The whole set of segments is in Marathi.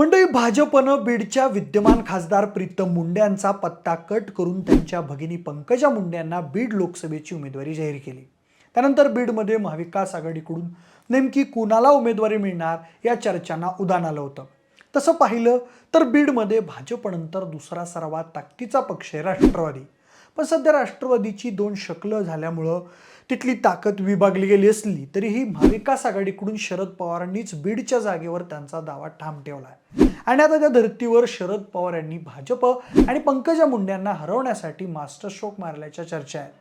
मंडळी भाजपनं बीडच्या विद्यमान खासदार प्रीतम मुंडे यांचा पत्ता कट करून त्यांच्या भगिनी पंकजा मुंडे यांना बीड लोकसभेची उमेदवारी जाहीर केली. त्यानंतर बीडमध्ये महाविकास आघाडीकडून नेमकी कुणाला उमेदवारी मिळणार या चर्चांना उदान आलं होतं. तसं पाहिलं तर बीडमध्ये भाजपनंतर दुसरा सर्वात ताकदीचा पक्ष आहे राष्ट्रवादी. पण सध्या राष्ट्रवादीची दोन शकलं झाल्यामुळं तिथली ताकद विभागली गेली असली तरीही महाविकास आघाडीकडून शरद पवारांनीच बीडच्या जागेवर त्यांचा दावा ठाम ठेवला आहे आणि आता त्या धर्तीवर शरद पवार यांनी भाजप आणि पंकजा मुंडे यांना हरवण्यासाठी मास्टर स्ट्रोक मारल्याच्या चर्चा आहेत.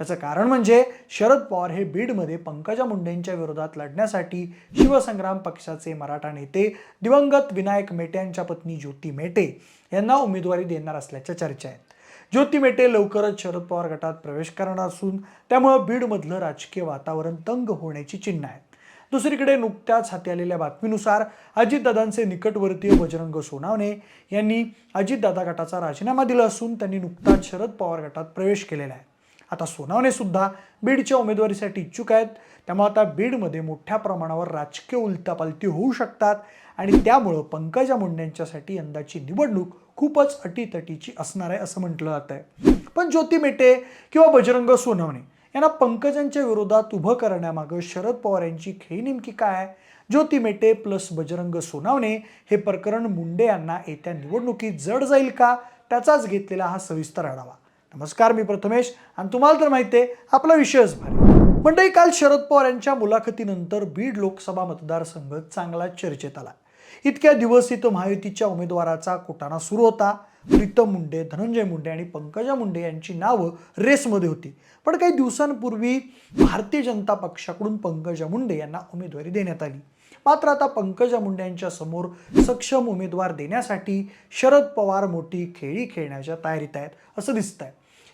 त्याचं कारण म्हणजे शरद पवार हे बीडमध्ये पंकजा मुंडेंच्या विरोधात लढण्यासाठी शिवसंग्राम पक्षाचे मराठा नेते दिवंगत विनायक मेटे यांच्या पत्नी ज्योती मेटे यांना उमेदवारी देणार असल्याच्या चर्चा आहेत. ज्योती मेटे लवकरच शरद पवार गटात प्रवेश करणार असून त्यामुळं बीडमधलं राजकीय वातावरण तंग होण्याची चिन्ह आहेत. दुसरीकडे नुकत्याच हाती आलेल्या बातमीनुसार अजितदादांचे निकटवर्तीय बजरंग सोनावणे यांनी अजितदादा गटाचा राजीनामा दिला असून त्यांनी नुकताच शरद पवार गटात प्रवेश केलेला आहे. आता सोनावणे सुद्धा बीडच्या उमेदवारीसाठी इच्छुक आहेत. त्यामुळे आता बीडमध्ये मोठ्या प्रमाणावर राजकीय उलतापालती होऊ शकतात आणि त्यामुळं पंकजा मुंडेंच्यासाठी यंदाची निवडणूक खूपच अटीतटीची असणार आहे असं म्हटलं जात आहे. पण ज्योती मेटे किंवा बजरंग सोनवणे यांना पंकजांच्या विरोधात उभं करण्यामागं शरद पवार यांची खेळी नेमकी काय आहे? ज्योती मेटे प्लस बजरंग सोनावणे हे प्रकरण मुंडे यांना येत्या निवडणुकीत जड जाईल का? त्याचाच घेतलेला हा सविस्तर आढावा. नमस्कार मी प्रथमेश आणि तुम्हाला तर माहिती आहे आपला विषयच भारी मंडळी काल शरद पवार यांच्या मुलाखतीनंतर बीड लोकसभा मतदारसंघ चांगला चर्चेत आला. इतक्या दिवस इथं महायुतीच्या उमेदवाराचा कुटाणा सुरू होता. प्रीतम मुंडे धनंजय मुंडे आणि पंकजा मुंडे यांची नावं रेसमध्ये होती. पण काही दिवसांपूर्वी भारतीय जनता पक्षाकडून पंकजा मुंडे यांना उमेदवारी देण्यात आली. मात्र आता पंकजा मुंडे यांच्या समोर सक्षम उमेदवार देण्यासाठी शरद पवार मोठी खेळी खेळण्याच्या तयारीत आहेत असं दिसतंय.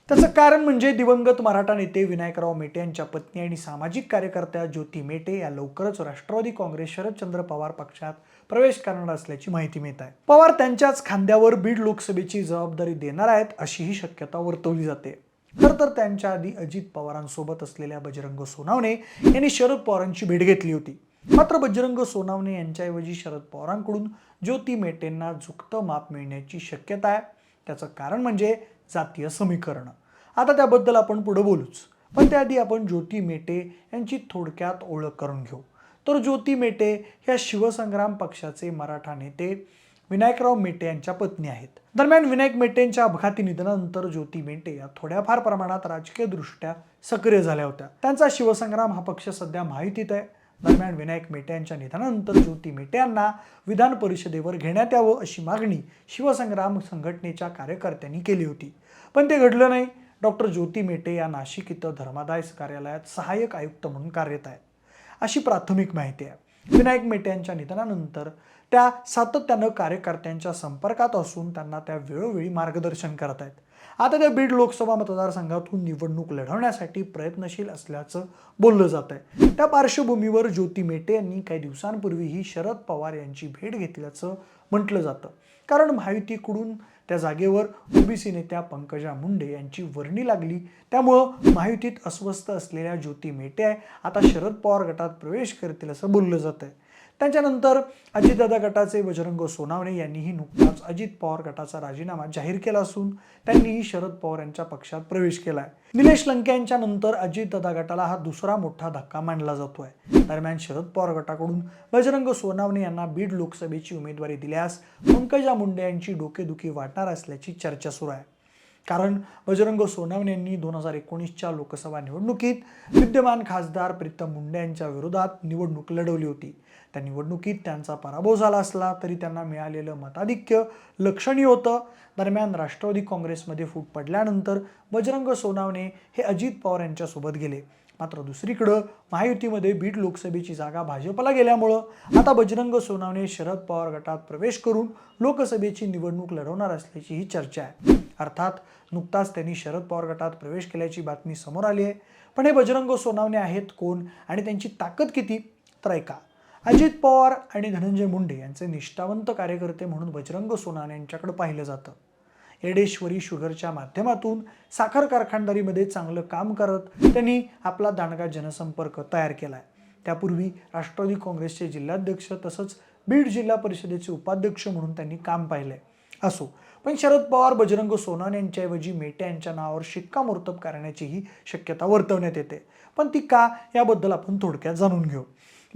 त्याचं कारण म्हणजे दिवंगत मराठा नेते विनायकराव मेटे यांच्या पत्नी आणि सामाजिक कार्यकर्त्या ज्योती मेटे या लवकरच राष्ट्रवादी काँग्रेस शरदचंद्र पवार पक्षात प्रवेश करणार असल्याची माहिती मिळत आहे. पवार त्यांच्याच खांद्यावर बीड लोकसभेची जबाबदारी देणार आहेत अशीही शक्यता वर्तवली जाते. खर तर त्यांच्या आधी अजित पवारांसोबत असलेल्या बजरंग सोनावणे यांनी शरद पवारांची भेट घेतली होती. मात्र बजरंग सोनावणे यांच्याऐवजी शरद पवारांकडून ज्योती मेटेंना झुकतं माप मिळण्याची शक्यता आहे. त्याचं कारण म्हणजे जातीय समीकरण. आता त्याबद्दल आपण पुढे बोलूच. पण त्याआधी आपण ज्योती मेटे यांची थोडक्यात ओळख करून घेऊ. तर ज्योती मेटे ह्या शिवसंग्राम पक्षाचे मराठा नेते विनायकराव मेटे यांच्या पत्नी आहेत. दरम्यान विनायक मेटेंच्या अपघाती निधनानंतर ज्योती मेटे या थोड्याफार प्रमाणात राजकीयदृष्ट्या सक्रिय झाल्या होत्या. त्यांचा शिवसंग्राम हा पक्ष सध्या माहितीत आहे. दरम्यान विनायक मेटे यांच्या निधनानंतर ज्योती मेटे यांना विधान परिषदेवर घेण्यात यावं अशी मागणी शिवसंग्राम संघटनेच्या कार्यकर्त्यांनी केली होती. पण ते घडलं नाही. डॉक्टर ज्योती मेटे या नाशिक इथं धर्मादाय कार्यालयात सहाय्यक आयुक्त म्हणून कार्यरत आहेत. अशी प्राथमिक माहिती आहे. विनायक मेटे यांच्या निधनानंतर त्या सातत्यानं कार्यकर्त्यांच्या संपर्कात असून त्यांना त्या वेळोवेळी मार्गदर्शन करत आहेत. आता त्या बीड लोकसभा मतदारसंघातून निवडणूक लढवण्यासाठी प्रयत्नशील असल्याचं बोललं जात आहे. त्या पार्श्वभूमीवर ज्योती मेटे यांनी काही दिवसांपूर्वी ही शरद पवार यांची भेट घेतल्याचं म्हटलं जातं. कारण महायुतीकडून त्या जागेवर ओबीसी नेत्या पंकजा मुंडे यांची वर्णी लागली. त्यामुळं महायुतीत अस्वस्थ असलेल्या ज्योती मेटे आता शरद पवार गटात प्रवेश करतील असं बोललं जात आहे त्यांच्यानंतर अजितदादा गटाचे बजरंग सोनावणे यांनीही नुकताच अजित पवार गटाचा राजीनामा जाहीर केला असून त्यांनीही शरद पवार यांच्या पक्षात प्रवेश केला आहे निलेश लंके यांच्या नंतर अजितदादा गटाला हा दुसरा मोठा धक्का मानला जातोय. दरम्यान शरद पवार गटाकडून बजरंग सोनावणे यांना बीड लोकसभेची उमेदवारी दिल्यास पंकजा मुंडे यांची डोकेदुखी वाटणार असल्याची चर्चा सुरू आहे. कारण बजरंग सोनावणे यांनी दोन हजार एकोणीसच्या लोकसभा निवडणुकीत विद्यमान खासदार प्रीतम मुंडे यांच्या विरोधात निवडणूक लढवली होती. त्या निवडणुकीत त्यांचा पराभव झाला असला तरी त्यांना मिळालेलं मताधिक्य लक्षणीय होतं. दरम्यान राष्ट्रवादी काँग्रेसमध्ये फूट पडल्यानंतर बजरंग सोनावणे हे अजित पवार यांच्यासोबत गेले. मात्र दुसरीकडं महायुतीमध्ये बीड लोकसभेची जागा भाजपला गेल्यामुळं आता बजरंग सोनावणे शरद पवार गटात प्रवेश करून लोकसभेची निवडणूक लढवणार असल्याची ही चर्चा आहे. अर्थात नुकताच त्यांनी शरद पवार गटात प्रवेश केल्याची बातमी समोर आली आहे. पण हे बजरंग सोनावणे आहेत कोण आणि त्यांची ताकद किती? तर ऐका. अजित पवार आणि धनंजय मुंडे यांचे निष्ठावंत कार्यकर्ते म्हणून बजरंग सोनान यांच्याकडे पाहिलं जातं. येडेश्वरी शुगरच्या माध्यमातून साखर कारखानदारीमध्ये चांगलं काम करत त्यांनी आपला दांडगा जनसंपर्क तयार केला आहे त्यापूर्वी राष्ट्रवादी काँग्रेसचे जिल्हाध्यक्ष तसंच बीड जिल्हा परिषदेचे उपाध्यक्ष म्हणून त्यांनी काम पाहिलंय. असो पण शरद पवार बजरंग सोनान यांच्याऐवजी मेटे यांच्या नावावर शिक्कामोर्तब करण्याचीही शक्यता वर्तवण्यात येते. पण ती का याबद्दल आपण थोडक्यात जाणून घेऊ.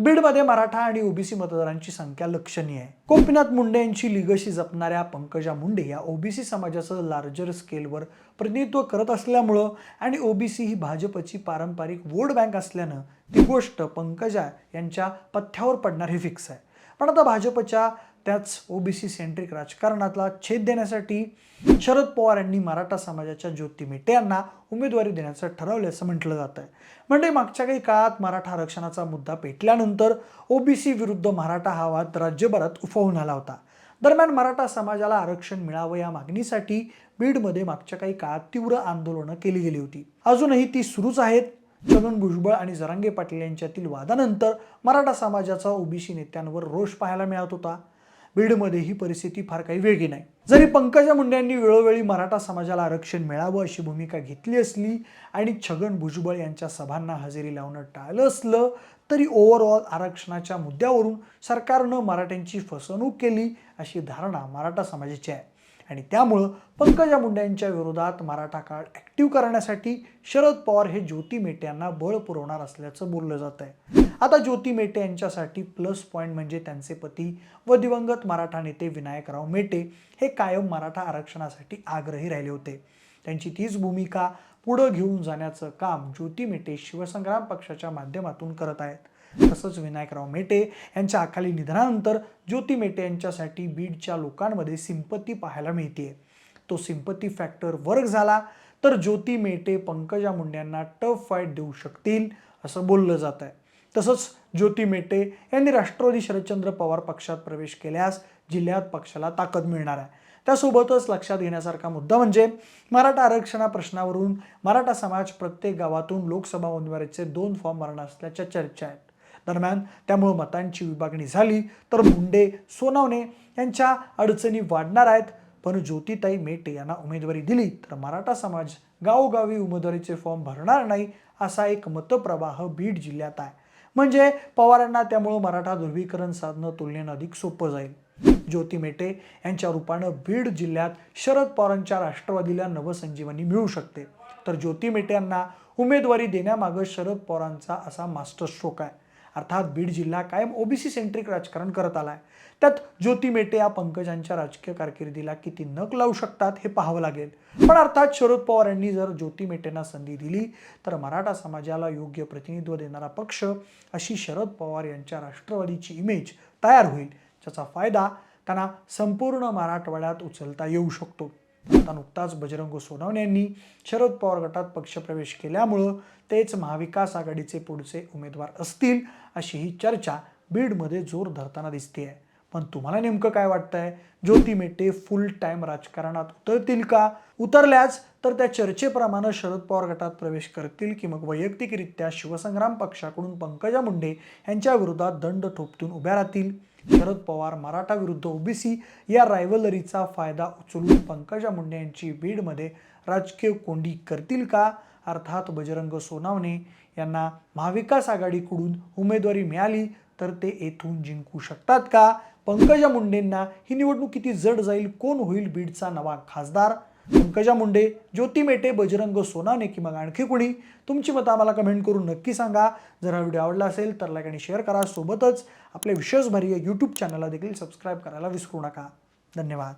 बीडमध्ये मराठा आणि ओबीसी मतदारांची संख्या लक्षणीय आहे. गोपीनाथ मुंडे यांची लिगशी जपणाऱ्या पंकजा मुंडे या ओबीसी समाजाचं लार्जर स्केलवर प्रतिनिधित्व करत असल्यामुळं आणि ओबीसी ही भाजपची पारंपरिक वोट बँक असल्यानं ती गोष्ट पंकजा यांच्या पथ्यावर पडणार हे फिक्स आहे. पण आता भाजपच्या त्याच ओबीसी सेंट्रिक राजकारणातला छेद देण्यासाठी शरद पवार यांनी मराठा समाजाच्या ज्योती मेटे यांना उमेदवारी देण्याचं ठरवलं असं म्हटलं जात आहे म्हणजे मागच्या काही काळात मराठा आरक्षणाचा मुद्दा पेटल्यानंतर ओबीसी विरुद्ध मराठा हा वाद राज्यभरात उफावून आला होता. दरम्यान मराठा समाजाला आरक्षण मिळावं या मागणीसाठी बीडमध्ये मागच्या काही काळात तीव्र आंदोलनं केली गेली होती. अजूनही ती सुरूच आहेत. छगन भुजबळ आणि जरांगे पाटील यांच्यातील वादानंतर मराठा समाजाचा ओबीसी नेत्यांवर रोष पाहायला मिळत होता. बीडमध्ये ही परिस्थिती फार काही वेगळी नाही. जरी पंकजा मुंडे यांनी वेळोवेळी मराठा समाजाला आरक्षण मिळावं अशी भूमिका घेतली असली आणि छगन भुजबळ यांच्या सभांना हजेरी लावणं टाळलं असलं तरी ओव्हरऑल आरक्षणाच्या मुद्द्यावरून सरकारनं मराठ्यांची फसवणूक केली अशी धारणा मराठा समाजाची आहे. आणि त्यामुळं पंकजा मुंडे यांच्या विरोधात मराठा कार्ड ॲक्टिव्ह करण्यासाठी शरद पवार हे ज्योती मेटे यांना बळ पुरवणार असल्याचं बोललं जात आहे. आता ज्योती मेटे यांच्यासाठी प्लस पॉईंट म्हणजे त्यांचे पती व दिवंगत मराठा नेते विनायकराव मेटे हे कायम मराठा आरक्षणासाठी आग्रही राहिले होते. त्यांची तीच भूमिका पुढं घेऊन जाण्याचं काम ज्योती मेटे शिवसंग्राम पक्षाच्या माध्यमातून करत आहेत. तसंच विनायकराव मेटे यांच्या अकाली निधनानंतर ज्योती मेटे यांच्यासाठी बीडच्या लोकांमध्ये सिंपत्ती पाहायला मिळते तो सिंपत्ती फॅक्टर वर्क झाला तर ज्योती मेटे पंकजा मुंड्यांना टफ फाईट देऊ शकतील असं बोललं जात आहे तसंच ज्योती मेटे यांनी राष्ट्रवादी शरदचंद्र पवार पक्षात प्रवेश केल्यास जिल्ह्यात पक्षाला ताकद मिळणार आहे. त्यासोबतच लक्षात घेण्यासारखा मुद्दा म्हणजे मराठा आरक्षणा प्रश्नावरून मराठा समाज प्रत्येक गावातून लोकसभा उमेदवारीचे दोन फॉर्म भरणार असल्याच्या चर्चा आहेत. दरम्यान. त्यामुळे मतांची विभागणी झाली तर मुंडे सोनवणे यांच्या अडचणी वाढणार आहेत. पण ज्योतिताई मेटे यांना उमेदवारी दिली तर मराठा समाज गावोगावी उमेदवारीचे फॉर्म भरणार नाही असा एक मतप्रवाह बीड जिल्ह्यात आहे. म्हणजे पवारांना त्यामुळं मराठा ध्रुवीकरण साधणं तुलनेनं अधिक सोपं जाईल. ज्योती मेटे यांच्या रूपानं बीड जिल्ह्यात शरद पवारांच्या राष्ट्रवादीला नवसंजीवनी मिळू शकते. तर ज्योती मेटे यांना उमेदवारी देण्यामागं शरद पवारांचा असा मास्टर स्ट्रोक आहे. अर्थात बीड जिल्हा कायम ओबीसी सेंट्रिक राजकारण करत आलाय. त्यात ज्योती मेटे या पंकजांच्या राजकीय कारकिर्दीला किती नक लावू शकतात हे पाहावं लागेल. पण अर्थात शरद पवार यांनी जर ज्योती मेटेंना संधी दिली तर मराठा समाजाला योग्य प्रतिनिधित्व देणारा पक्ष अशी शरद पवार यांच्या राष्ट्रवादीची इमेज तयार होईल. ज्याचा फायदा त्यांना संपूर्ण मराठवाड्यात उचलता येऊ शकतो. आता नुकताच बजरंग सोनवणे यांनी शरद पवार गटात पक्षप्रवेश केल्यामुळं तेच महाविकास आघाडीचे पुढचे उमेदवार असतील अशी ही चर्चा बीडमध्ये जोर धरताना दिसते आहे पण तुम्हाला नेमकं काय वाटतंय? ज्योती मेटे फुल टाईम राजकारणात उतरतील का? उतरल्याच तर त्या चर्चेप्रमाणे शरद पवार गटात प्रवेश करतील की मग वैयक्तिकरित्या शिवसंग्राम पक्षाकडून पंकजा मुंडे यांच्या विरोधात दंड ठोपतून उभ्या राहतील? शरद पवार मराठा विरुद्ध ओबीसी या रायव्हलरीचा फायदा उचलून पंकजा मुंडे यांची बीडमध्ये राजकीय कोंडी करतील का? अर्थात बजरंग सोनावणे यांना महाविकास आघाडीकडून उमेदवारी मिळाली तर ते येथून जिंकू शकतात का? पंकजा मुंडेंना ही निवडणूक किती जड जाईल? कोण होईल बीडचा नवा खासदार? पंकजा मुंडे ज्योती मेटे बजरंग सोनाने की मग आणखी कुणी? तुमची मतं आम्हाला कमेंट करून नक्की सांगा. जर हा व्हिडिओ आवडला असेल तर लाईक आणि शेअर करा. सोबतच आपल्या विशेषभरीय यूट्यूब चॅनलला देखील सबस्क्राईब करायला विसरू नका. धन्यवाद.